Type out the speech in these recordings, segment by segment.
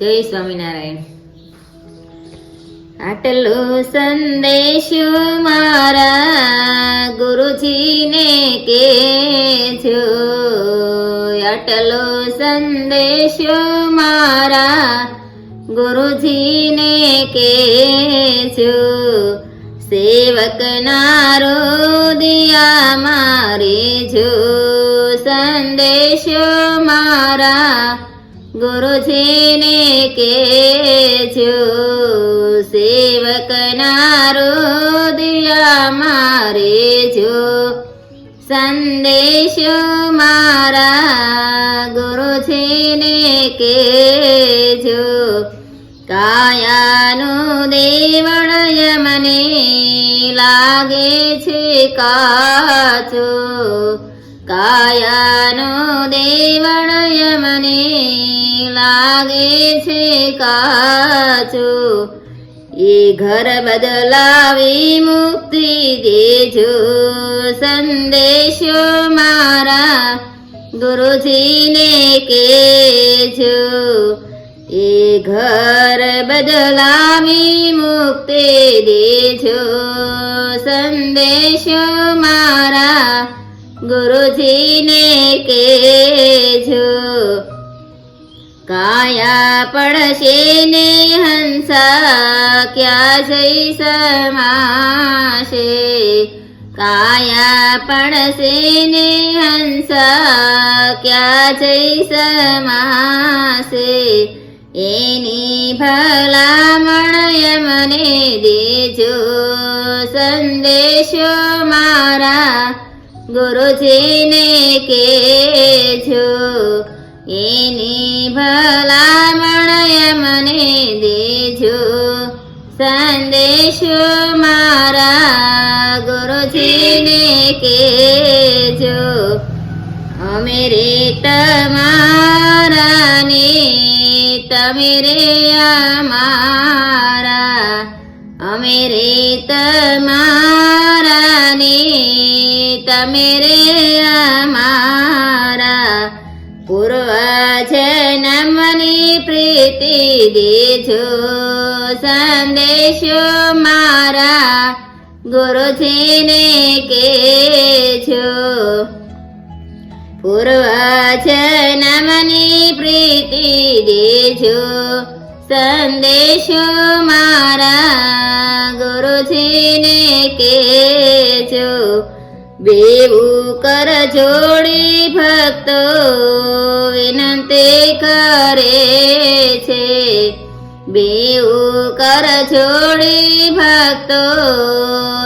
જય સ્વામિનારાયણ. આટલો સંદેશો મારા ગુરુજીને કે છો આટલો સંદેશો મારા ગુરુજીને કે છો સેવક નારો દિયા મારે જો. સંદેશો મારા ગુરુજીને કે સેવક નારો દિયા મારે છો સંદેશો મારા ગુરુજીને કેજો કાયાનું દેવણય મને લાગે છે કાચો કાયાનો દેવણય મને લાગે છે કાચો. એ ઘર બદલાવી મુક્તિ દેજો. સંદેશો મારા ગુરુજીને કેજો એ ઘર બદલાવી મુક્તિ દેજો. સંદેશો મારા ગુરુજીને કેજો કાયા પડશે ને હંસા ક્યાં જઈ સમાશે? કાયા પડશે ને હંસા ક્યાં જઈ સમાશે? એની ભલામણ મને દેજો સંદેશો મારા ગુરુજીને કેજો. એની ભલામણય મને દેજો. સંદેશો મારા ગુરુજીને કેજો અમે રે તમારા તમે રે અમારા. અમે રે તમારા તમે રે અમારા. પ્રીતિ દેજો સંદેશો મારા ગુરુજીને કેજો પૂર્વ જન્મની પ્રીતિ દેજો સંદેશો મારા ગુરુજીને કેજો બેવું કર જોડી ભક્તો કરે છે. બેવું કર છોડી ભક્તો,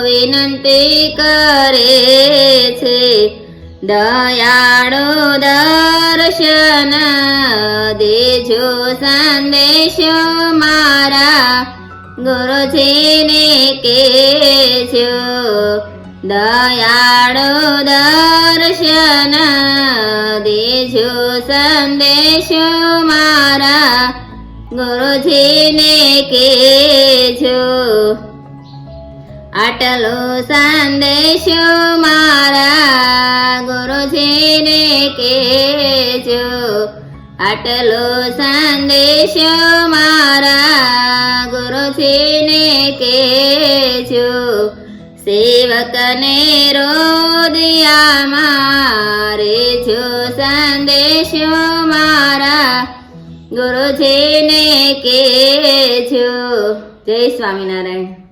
વિનંતી કરે છે. દયાળો દર્શન દેજો સંદેશો મારા ગુરુજીને કેજો દયાળુ દર્શન દેજો સંદેશો મારા ગુરુજીને કેજો આટલો સંદેશો મારા ગુરુજીને કેજો આટલો સંદેશો મારા ગુરુજીને કેજો સેવકને રોદિયા મારે જો સંદેશો મારા ગુરુજીને કેજો. જય સ્વામિનારાયણ.